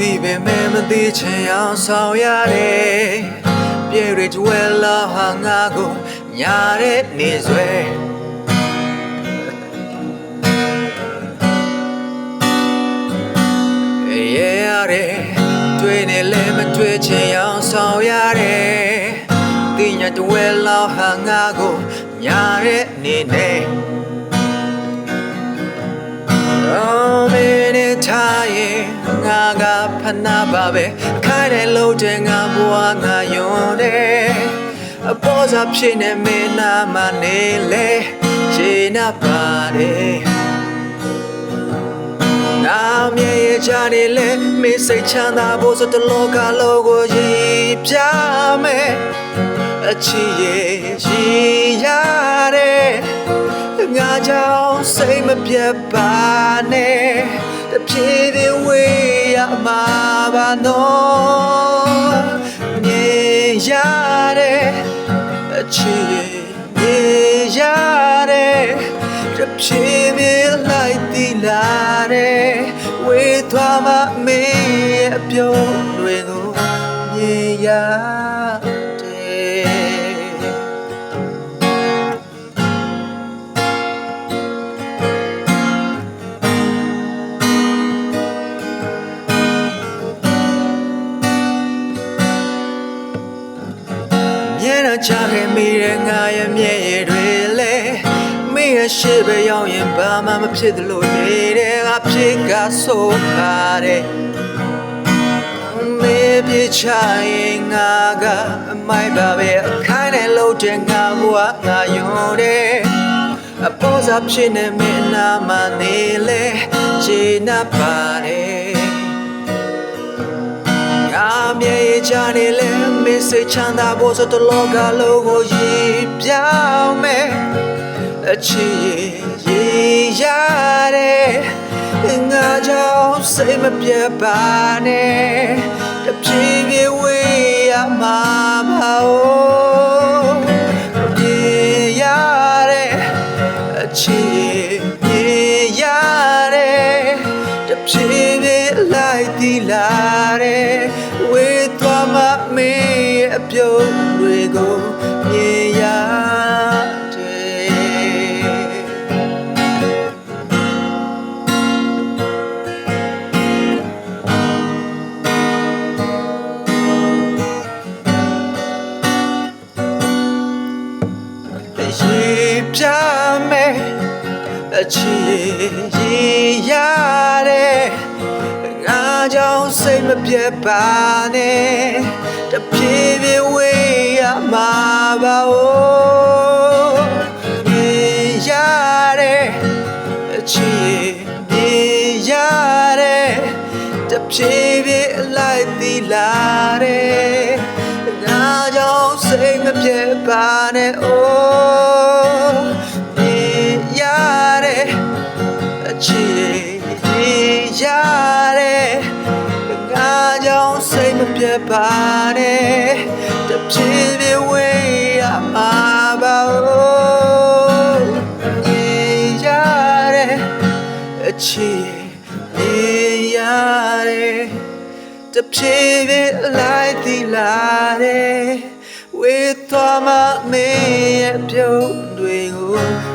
သိပေမဲ့မသိချင်အောင်ဆောင်ရတယ်ပြေရကြွယ်လာဟာငါကိုညာတဲ့နေဆွဲရေရတယ်တွေ့နေလဲမတွေ့ချင်အောင်ဆောင်ရတယ်သိညာတဝဲလောက်ဟာငါကိုညာတဲ့နေနဲ့ Oh, many time ငါကဖနာပါပဲခိုင်းတဲ့လို့တဲ့ငါဘွားငါယွန်းတယ်အပေါ်စားဖြစ်နေမင်းနာမနေလေရှင်းနာပါတယ်နာမြေရချနေလေမေစိတ်ချမ်းသာဖို့ဆိုတလောကလုံးကိုရည်ပြမယ်အချီရဲ့ရည်ရတယ်ငါကြောင့်စိတ်မပြတ်ပါနဲ့တဖြည်းဖြည်းဝေး ရမှာပါနော်မြင်ရတဲ့အချီမြင်ရတဲ့တဖြည်းဖြည်းလိုက်တည်လာတဲ့ဝေးသွားမှမင်းရဲ့အပြုံးတွေကိုမြင်ရ တမ်းချခဲ့မိတဲ့ငါရဲ့မျက်ရည်တွေလေမိရဲ့ရှိပဲရောက်ရင်ဘာမှမဖြစ်သလိုနေတဲ့ငါဖြစ်ကဆိုးပါတယ်မေပြေချရင်ငါကအမိုက်ပါပဲအခိုင်းနဲ့လို့တဲ့ငါဘဝငါယွန်းတယ်အပေါ်စားဖြစ်နေမင်းနာမနေလေခြေနာပါတယ် စိတ်ချမ်းသာဖို့ဆိုတော့လောကလုံးကိုရည်ပြောင်းမယ်အချီရည်ရတဲ့ငါကြောင့်စိတ်မပြတ်ပါနဲ့တဖြည်းဖြည်းဝေးရမှာပါ哦ပြေရတဲ့အချီပြေရတဲ့တဖြည်းဖြည်းလိုက်တည်လာတဲ့ဝေးသွားမှမင်းရဲ့ အပြုံးတွေကိုမြင်ရတယ်ရေပြမယ်အချီရေရတဲ့ငါ ကြောင့်စိတ်မပြတ်ပါနဲ့တဖြည်းဖြည်းဝေးရမှာပါ哦ရေရတဲ့အချီရေရတဲ့တဖြည်းဖြည်းလိုက်သီလာတဲ့ငါကြောင့်စိတ်မပြတ်ပါနဲ့ oh ရေရတဲ့အချီရေရတဲ့ငါကြောင့် စိတ်မပြတ်ပါနဲ့တဖြည်းဖြည်းဝေးရမှာပါ oh ရေရတဲ့အချီရေရတဲ့တဖြည်းဖြည်းလိုက်သီလာတဲ့ဝေးသွားမှမင်းရဲ့ပြုံးတွေကိုမြင်ရ